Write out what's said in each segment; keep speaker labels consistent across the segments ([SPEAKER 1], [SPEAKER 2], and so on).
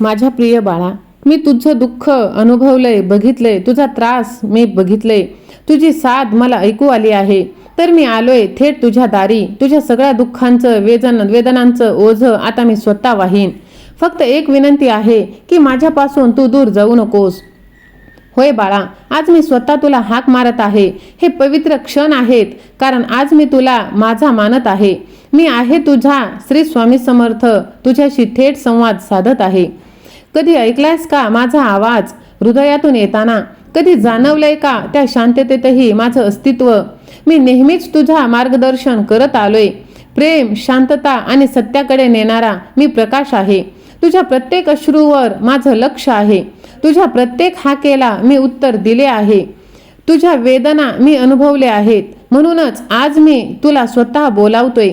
[SPEAKER 1] माझ्या प्रिय बाळा मी तुझं दुःख अनुभवलंय बघितलंय तुझा त्रास मी बघितलंय. तुझी साथ मला ऐकू आली आहे. तर मी आलोय थेट तुझ्या दारी. तुझ्या सगळ्या दुःखांचं वेदन वेदनांचं ओझं आता मी स्वतः वाहीन. फक्त एक विनंती आहे की माझ्यापासून तू दूर जाऊ नकोस. होय बाळा आज मी स्वतः तुला हाक मारत आहे. हे पवित्र क्षण आहेत कारण आज मी तुला माझा मानत आहे. मी आहे तुझा श्री स्वामी समर्थ तुझ्याशी थेट संवाद साधत आहे. कधी ऐकलायस का माझा आवाज? हृदयातून येताना. कधी जाणवलंय का त्या शांततेतही माझं अस्तित्व? मी नेहमीच तुझा मार्गदर्शन करत आलोय. प्रेम शांतता आणि सत्याकडे नेणारा मी प्रकाश आहे. तुझ्या प्रत्येक अश्रूवर माझं लक्ष आहे. तुझ्या प्रत्येक हाकेला मी उत्तर दिले आहे. तुझ्या वेदना मी अनुभवले आहेत. म्हणूनच आज मी तुला स्वतः बोलावतोय.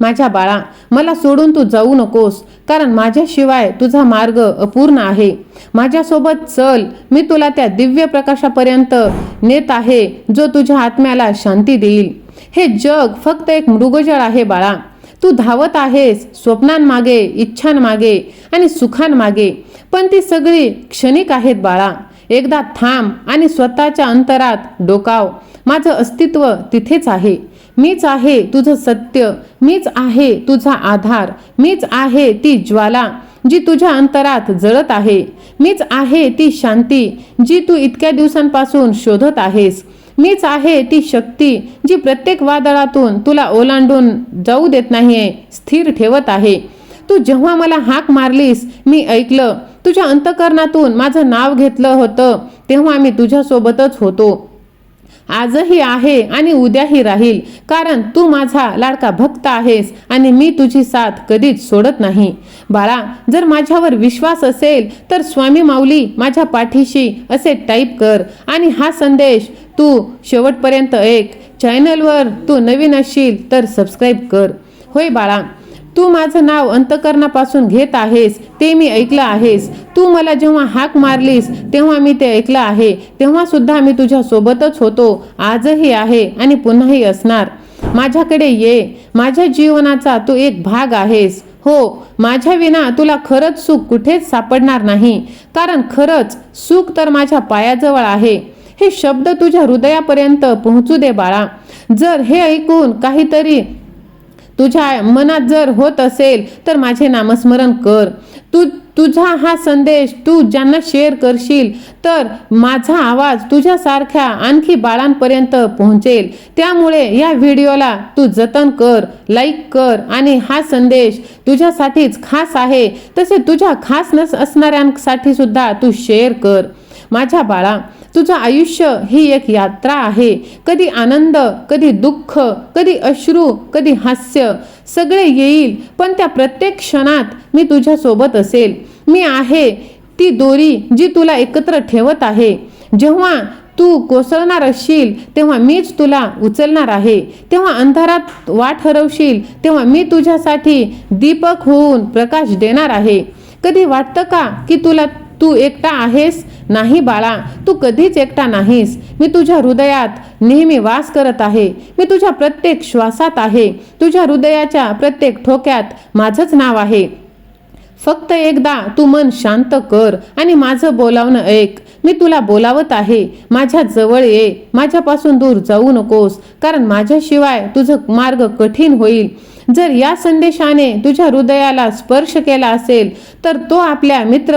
[SPEAKER 1] माझ्या बाळा मला सोडून तू जाऊ नकोस. कारण माझ्याशिवाय तुझा मार्ग अपूर्ण आहे. माझ्यासोबत चल. मी तुला त्या दिव्य प्रकाशापर्यंत नेत आहे जो तुझ्या आत्म्याला शांती देईल. हे जग फक्त एक मृगजळ आहे बाळा. तू धावत आहेस स्वप्नांमागे इच्छांमागे आणि सुखांमागे. पण ती सगळी क्षणिक आहेत बाळा. एकदा थांब आणि स्वतःच्या अंतरात डोकाव. माझं अस्तित्व तिथेच आहे. मीच आहे तुझं सत्य मीच आहे तुझा आधार मीच आहे ती ज्वाला जी तुझ्या अंतरात जळत आहे. मीच आहे ती शांती जी तू इतक्या दिवसांपासून शोधत आहेस. मीच आहे ती शक्ती जी प्रत्येक वादळातून तुला ओलांडून जाऊ देत नाहीये स्थिर ठेवत आहे. तू जेव्हा मला हाक मारलीस मी ऐकलं. तुझ्या अंतकरणातून माझं नाव घेतलं होतं तेव्हा मी तुझ्यासोबतच होतो. आजही आहे आणि उद्याही राहील. कारण तू माझा लाडका भक्त आहेस आणि मी तुझी साथ कधीच सोडत नाही. बाळा जर माझ्यावर विश्वास असेल तर स्वामी माऊली माझ्या पाठीशी असे टाईप कर. आणि हा संदेश तू शेवटपर्यंत एक चॅनलवर तू नवीन असशील तर सबस्क्राईब कर. होय बाळा तू माझं नाव अंतकरणापासून घेत आहेस ते मी ऐकलं आहेस. तू मला जेव्हा हाक मारलीस तेव्हा मी ते ऐकलं आहे. तेव्हा सुद्धा मी तुझ्या सोबतच होतो. आजही आहे आणि पुन्हाही असणार. माझ्याकडे ये. माझ्या जीवनाचा तू एक भाग आहेस. हो माझ्या विना तुला खरंच सुख कुठेच सापडणार नाही. कारण खरंच सुख तर माझ्या पायाजवळ आहे. हे शब्द तुझ्या हृदयापर्यंत पोहोचू दे बाळा. जर हे ऐकून काहीतरी तुझ्या मनात जर होत असेल तर माझे नामस्मरण कर. तू तुझा हा संदेश तू ज्यांना शेअर करशील तर माझा आवाज तुझ्यासारख्या आणखी बाळांपर्यंत पोहोचेल. त्यामुळे या व्हिडिओला तू जतन कर लाईक कर आणि हा संदेश तुझ्यासाठीच खास आहे. तसे तुझ्या खास नस असणाऱ्यांसाठी सुद्धा तू शेअर कर. माझ्या बाळा तुझं आयुष्य ही एक यात्रा आहे. कधी आनंद कधी दुःख कधी अश्रू कधी हास्य सगळे येईल पण त्या प्रत्येक क्षणात मी तुझ्यासोबत असेल. मी आहे ती दोरी जी तुला एकत्र ठेवत आहे. जेव्हा तू कोसळणार असशील तेव्हा मीच तुला उचलणार आहे. तेव्हा अंधारात वाट हरवशील तेव्हा मी तुझ्यासाठी दीपक होऊन प्रकाश देणार आहे. कधी वाटतं का की तुला तू एकटा आहेस? नाही बाळा तू कधीच एकटा नाहीस. मी तुझ्या हृदयात नेहमी वास करत आहे. मी तुझ्या प्रत्येक श्वासात आहे. तुझ्या हृदयाच्या प्रत्येक ठोक्यात माझंच नाव आहे. फक्त एकदा तू मन शांत कर आणि माझं बोलावणं ऐक. मी तुला बोलावत आहे. माझ्या जवळ ये. माझ्यापासून दूर जाऊ नकोस. कारण माझ्याशिवाय तुझं मार्ग कठीण होईल. जर या संदेशाने तुझ्या हृदयाला स्पर्श केला असेल तर तो आपल्या मित्र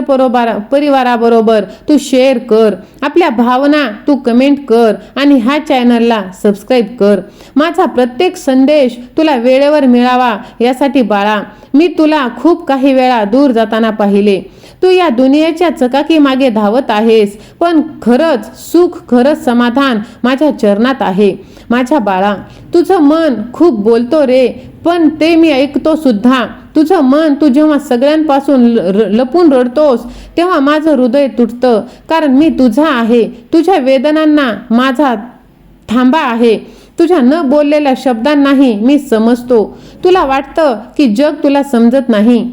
[SPEAKER 1] परिवाराबरोबर तू शेअर कर. आपल्या भावना तू कमेंट कर आणि ह्या चॅनलला सबस्क्राईब कर. माझा प्रत्येक संदेश तुला वेळेवर मिळावा यासाठी बाळा मी तुला खूप काही वेळा दूर जाताना पाहिले. तू या दुनियेच्या चकाकी मागे धावत आहेस. पण खरंच सुख खरंच समाधान माझ्या चरणात आहे. माझ्या बाळा तुझं मन खूप बोलतो रे पण ते मी ऐकतो सुद्धा. तुझं मन तू जेव्हा सगळ्यांपासून ल- र- लपून रडतोस तेव्हा माझं हृदय तुटतं. कारण मी तुझा आहे. तुझ्या वेदनांना माझा थांबा आहे. तुझ्या न बोललेल्या शब्दांनाही मी समजतो. तुला वाटतं की जग तुला समजत नाही.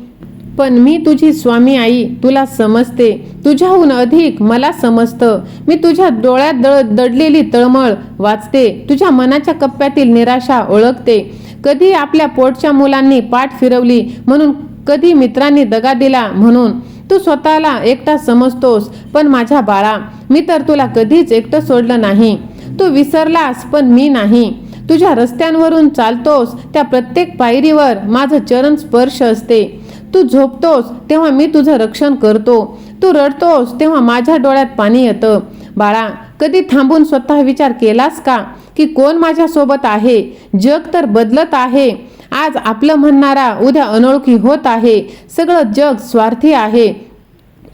[SPEAKER 1] पण मी तुझी स्वामी आई तुला समजते. तुझ्याहून अधिक मला समजतं. मी तुझ्या डोळ्यात दळ दडलेली तळमळ वाचते. तुझ्या मनाच्या कप्प्यातील निराशा ओळखते. कधी आपल्या पोटच्या मुलांनी पाठ फिरवली म्हणून कधी मित्रांनी दगा दिला म्हणून. तू स्वतःला एकटा समजतोस पण माझ्या बाळा मी तर तुला कधीच एकटं सोडलं नाही. तू विसरलास पण मी नाही. तुझ्या रस्त्यांवरून चालतोस त्या प्रत्येक पायरीवर माझं चरण स्पर्श असते. तू झोपतोस तेव्हा मी तुझं रक्षण करतो. तू रडतोस तेव्हा माझ्या डोळ्यात पाणी येतं. बाळा कधी थांबून स्वतः विचार केलास का? की कोण माझ्यासोबत आहे? जग तर बदलत आहे. आज आपलं म्हणणारा उद्या अनोळखी होत आहे. सगळं जग स्वार्थी आहे.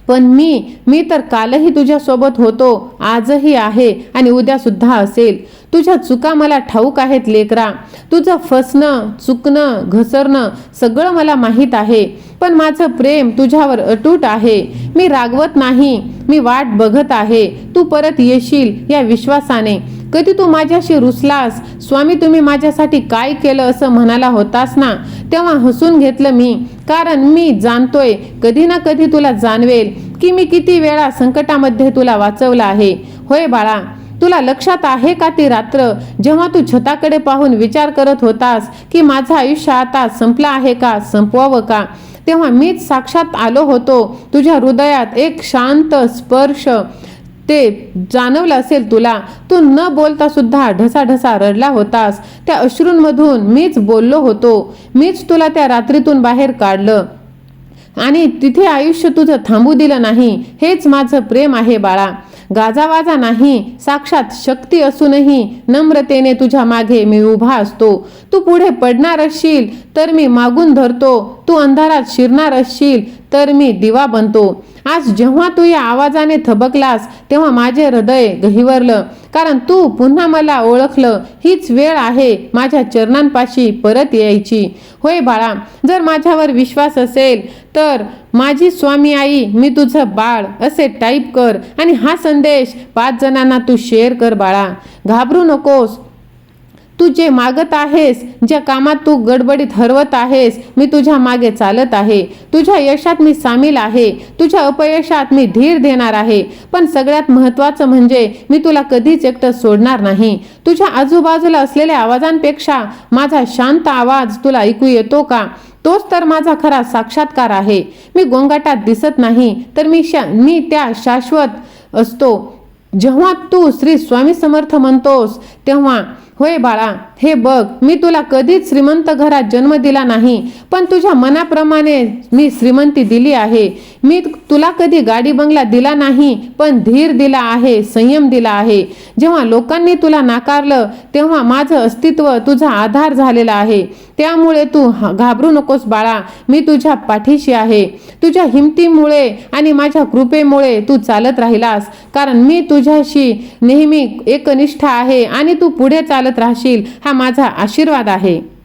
[SPEAKER 1] पण मी मी तर कालही तुझ्यासोबत होतो आजही आहे आणि उद्यासुद्धा असेल. तुझ्या चुका मला ठाऊक आहेत लेकरा. तुझं फसणं चुकणं घसरणं सगळं मला माहीत आहे. पण माझं प्रेम तुझ्यावर अटूट आहे. मी रागवत नाही. मी वाट बघत आहे. तू परत येशील या विश्वासाने. कधी तू माझ्याशी रुसलास? स्वामी तुम्ही माझ्यासाठी काय केलं असं म्हणाला होतास ना? तेव्हा हसून घेतलं मी. कारण मी जाणतोय कधी ना कधी तुला जाणवेल की मी किती वेळा संकटामध्ये तुला वाचवलं आहे. होय बाळा तुला लक्षात आहे का ती रात्र? जेव्हा तू छताकडे पाहून विचार करत होतास की माझं आयुष्य आता संपलं आहे का संपवावं का? तेव्हा मीच साक्षात आलो होतो. तुझ्या हृदयात एक शांत स्पर्श ते जाणवलं असेल तुला. तू न बोलता सुद्धा ढसाढसा रडला होतास. त्या अश्रूंमधून मीच बोललो होतो. मीच तुला त्या रात्रीतून बाहेर काढलं. आणि तिथे आयुष्य तुझं थांबू दिलं नाही. हेच माझं प्रेम आहे बाळा. गाजावाजा नाही साक्षात शक्ती असूनही नम्रतेने तुझ्या मागे मी उभा असतो. तू पुढे पडणार असशील तर मी मागून धरतो. तू अंधारात शिरणार असशील तर मी दिवा बनतो. आज जेव्हा तू या आवाजाने थबकलास तेव्हा माझे हृदय गहिवरलं. कारण तू पुन्हा मला ओळखलं. हीच वेळ आहे माझ्या चरणांपाशी परत यायची. होय बाळा जर माझ्यावर विश्वास असेल तर माझी स्वामी आई मी तुझं बाळ असे टाईप कर. आणि हा संदेश पाच जणांना तू शेअर कर बाळा. घाबरू नकोस. तू जे मागत आहेस ज्या कामात तू गडबडीत हरवत आहेस मी तुझ्या मागे चालत आहे. तुझ्या यशात मी सामील आहे. तुझ्या अपयशात मी धीर देणार आहे. पण सगळ्यात महत्त्वाचं म्हणजे मी तुला कधीच एकटं सोडणार नाही. तुझ्या आजूबाजूला असलेल्या आवाजांपेक्षा माझा शांत आवाज तुला ऐकू येतो का? तोच तर माझा खरा साक्षात्कार आहे. मी गोंगाटात दिसत नाही तर मी शा मी त्या शाश्वत असतो. जेव्हा तू श्री स्वामी समर्थ म्हणतोस तेव्हा होय बाळा हे बघ मी तुला कधीच श्रीमंत घरात जन्म दिला नाही पण तुझ्या मनाप्रमाणे मी श्रीमंती दिली आहे. मी तुला कधी गाडी बंगला दिला नाही पण धीर दिला आहे संयम दिला आहे. जेव्हा लोकांनी तुला नाकारलं तेव्हा माझं अस्तित्व तुझा आधार झालेला आहे. त्यामुळे तू घाबरू नकोस बाळा मी तुझ्या पाठीशी आहे. तुझ्या हिमतीमुळे आणि माझ्या कृपेमुळे तू चालत राहिलास कारण मी तुझ्याशी नेहमी एकनिष्ठ आहे आणि तू पुढे चालत राहशील हा माझा आशीर्वाद आहे.